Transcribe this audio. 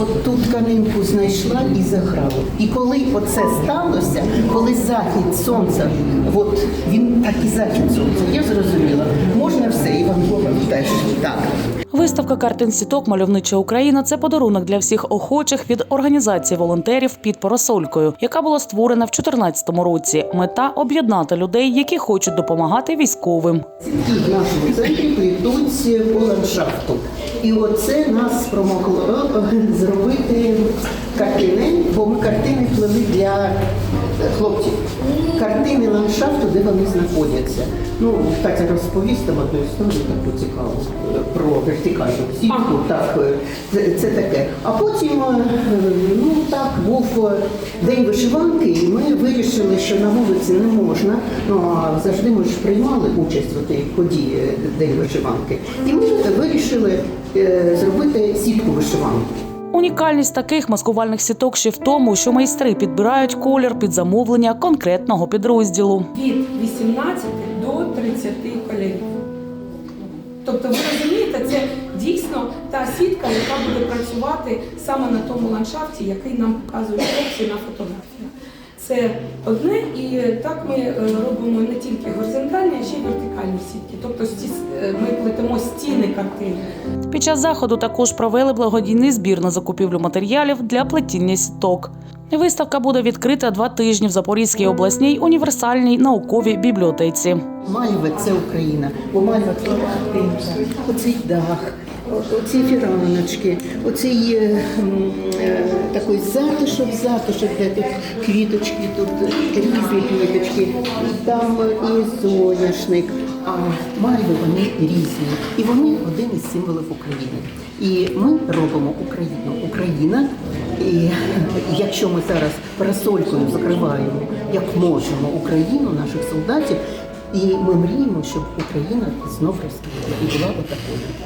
от ту тканинку знайшла і заграла. І коли оце сталося, коли захід сонця, от він так і захід сонця, я зрозуміла, можна все, і вам теж так. Виставка картин сіток Мальовнича Україна це подарунок для всіх охочих від організації волонтерів під парасолькою, яка була створена в 2014 році. Мета об'єднати людей, які хочуть допомагати військовим. Сітки в нашому центрі плетуть по ландшафту. І оце нас спромогло е, зробити картини, бо ми картини плели для хлопців. Картини ландшафту, де вони знаходяться. Ну, Катя розповість там одну історію таку цікаву е, про вертикальну сітку. Так, е, це, це таке. А потім, е, ну так, був е, день вишиванки, і ми вирішили, що на вулиці не можна. Ну а завжди ми ж приймали участь в тій події День вишиванки. І ми вирішили е, зробити сітку вишиванки. Унікальність таких маскувальних сіток ще в тому, що майстри підбирають колір під замовлення конкретного підрозділу. від 18 до 30 кольорів. Тобто, ви розумієте, це дійсно та сітка, яка буде працювати саме на тому ландшафті, який нам показують хлопці на фотографіях. Це одне, і так ми е, робимо не тільки горизонтальні, а ще й вертикальні сітки. Тобто е, ми плетемо стіни картини. Під час заходу також провели благодійний збір на закупівлю матеріалів для плетіння сіток. Виставка буде відкрита два тижні в Запорізькій обласній універсальній науковій бібліотеці. Мальва це Україна, бо Мальва це картинка, оцей дах, оці фіраночки, оцей такий затишок, затишок, де тут квіточки, тут різні квіточки, там і соняшник. А мальви вони різні, і вони один із символів України. І ми робимо Україну. Україна, і якщо ми зараз парасолькою закриваємо, як можемо, Україну, наших солдатів. І ми мріємо, щоб Україна знов розквітла і була отакою.